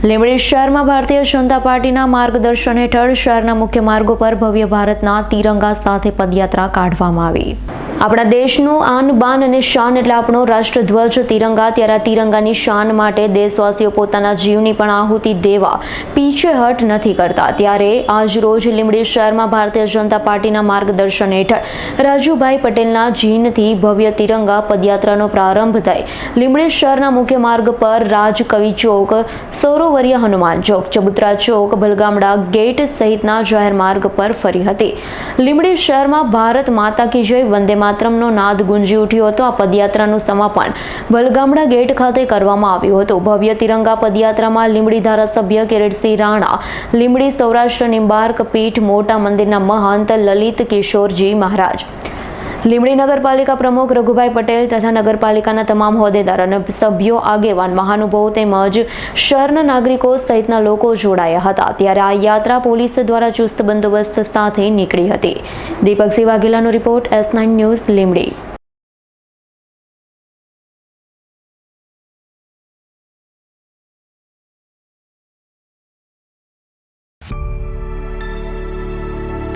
લીંબડી શહેરમાં ભારતીય જનતા પાર્ટીના માર્ગદર્શન હેઠળ શહેરના મુખ્ય માર્ગો પર ભવ્ય ભારતના તિરંગા સાથે પદયાત્રા કાઢવામાં આવી. આપણા દેશનું આન બાન અને શાન એટલે આપણો રાષ્ટ્રધ્વજ. તિરંગા, ત્યારે આ તિરંગાની શાન માટે દેશવાસીઓ પોતાના જીવની પણ આહુતિ દેવા પીછેહટ નથી કરતા. ત્યારે આજ રોજ લીંબડી શહેરમાં ભારતીય જનતા પાર્ટીના માર્ગદર્શન હેઠળ રાજુભાઈ પટેલના જીનથી ભવ્ય તિરંગા પદયાત્રાનો પ્રારંભ થઈ લીંબડી શહેરના મુખ્ય માર્ગ પર રાજકવિ ચોક, સૌરોવર્ય હનુમાન ચોક, ચબુતરા ચોક બલગામડા ગેટ સહિતના જાહેર માર્ગ પર ફરી હતી. લીંબડી શહેરમાં ભારત માતા કી જય વંદે માતરમનો નાદ ગુંજી ઉઠ્યો હતો. આ પદયાત્રાનું સમાપન બલગામડા ગેટ ખાતે કરવામાં આવ્યું હતું. ભવ્ય તિરંગા પદયાત્રામાં લીંબડી ધારાસભ્ય કિરીટસિંહ રાણા, લીંબડી સૌરાષ્ટ્ર નિંબાર્ક પીઠ મોટા મંદિરના મહંત લલિત કિશોરજી મહારાજ લીંબડી નગરપાલિકા પ્રમુખ રઘુભાઈ પટેલ તથા નગરપાલિકાના તમામ હોદ્દેદાર અને સભ્યો, આગેવાન, મહાનુભાવો તેમજ શહેરના નાગરિકો સહિતના લોકો જોડાયા હતા. ત્યારે આ યાત્રા પોલીસ દ્વારા ચુસ્ત બંદોબસ્ત સાથે નીકળી હતી. Deepaksinh વાઘેલાનો report S nine news Limbdi